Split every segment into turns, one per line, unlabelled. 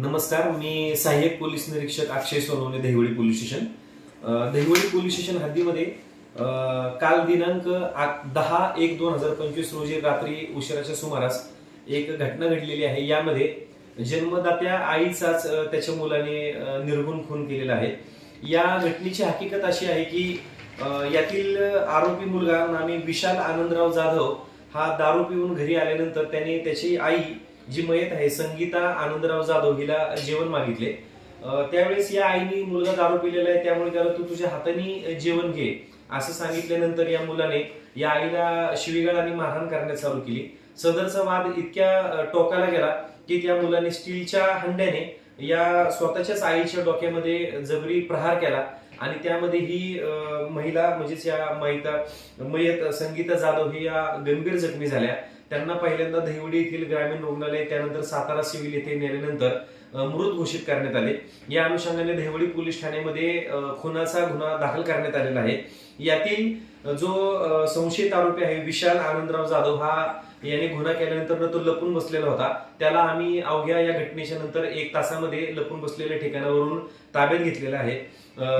नमस्कार मी सहाय्यक पोलीस निरीक्षक अक्षय सोनवणे दहिवडी पोलीस स्टेशन. अ, दहिवडी पोलीस स्टेशन हद्दीमध्ये काल दिनांक आ- दहा एक दोन हजार पंचवीस रोजी रात्री उशिराच्या सुमारास एक घटना घडलेली आहे. यामध्ये जन्मदात्या आईचाच त्याच्या मुलाने निर्गुण खून केलेला आहे. या घटनेची हकीकत अशी आहे की यातील आरोपी मुलगा नामी विशाल आनंदराव जाधव हा दारू पिऊन घरी आल्यानंतर त्याने त्याची आई जी मयत आहे संगीता आनंदराव जाधव हिला जेवण मागितले. त्यावेळेस या आईने मुलगा दारू पिलेला आहे त्यामुळे त्याला तू तुझ्या हाताने जेवण घे असं सांगितल्यानंतर या मुलाने या आईला शिवीगाळ आणि मारहाण करण्यास चालू केली. सदरचा वाद इतक्या टोकाला गेला की त्या मुलाने स्टीलच्या हंड्याने या स्वतःच्याच आईच्या डोक्यामध्ये जबरी प्रहार केला आणि त्यामध्ये ही महिला म्हणजेच या महिता मयत संगीता जाधव ही या गंभीर जखमी झाल्या. त्यांना पहिल्यांदा दहिवडी येथील ग्रामीण रुग्णालय त्यानंतर सातारा सिव्हिल येथे नेल्यानंतर मृत घोषित करण्यात आले. या अनुषंगाने देवळी पोलीस ठाण्यामध्ये खुनाचा गुन्हा दाखल करण्यात आलेला आहे. यातील जो संशयित आरोपी आहे विशाल आनंदराव जाधव हा याने गुन्हा केल्यानंतर तो लपून बसलेला होता. त्याला आम्ही अवघ्या या घटनेच्या नंतर एक तासामध्ये लपून बसलेल्या ठिकाणावरून ताब्यात घेतलेला आहे.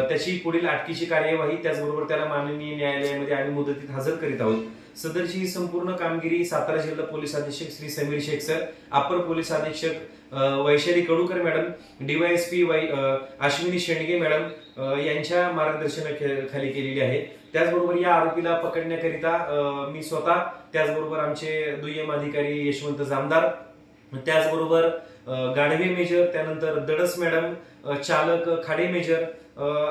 त्याची पुढील अटकीची कार्यवाही त्याचबरोबर त्याला माननीय न्यायालयामध्ये आम्ही मुदतीत हजर करीत आहोत. सदरची ही संपूर्ण कामगिरी सातारा जिल्हा पोलीस अधीक्षक श्री समीर शेख सर अपर पोलीस अधीक्षक Vaishali Vaishali Kadukar madam DYSP Y Ashwini Shendge madam यांच्या मार्गदर्शनाखाली केलेली आहे. त्याचबरोबर या आरोपीला पकडण्याकरिता मी स्वतः त्याचबरोबर आमचे दुय्यम अधिकारी यशवंत जामदार त्याचबरोबर गाढवे मेजर त्यानंतर दडस मॅडम चालक खाडे मेजर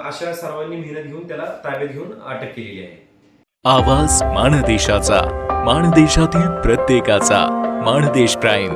अशा सर्वांनी मेहनत घेऊन त्याला ताब्यात घेऊन अटक केलेली आहे.
आवाज माणदेशाचा माणदेशातील प्रत्येकाचा माणदेश प्राईम.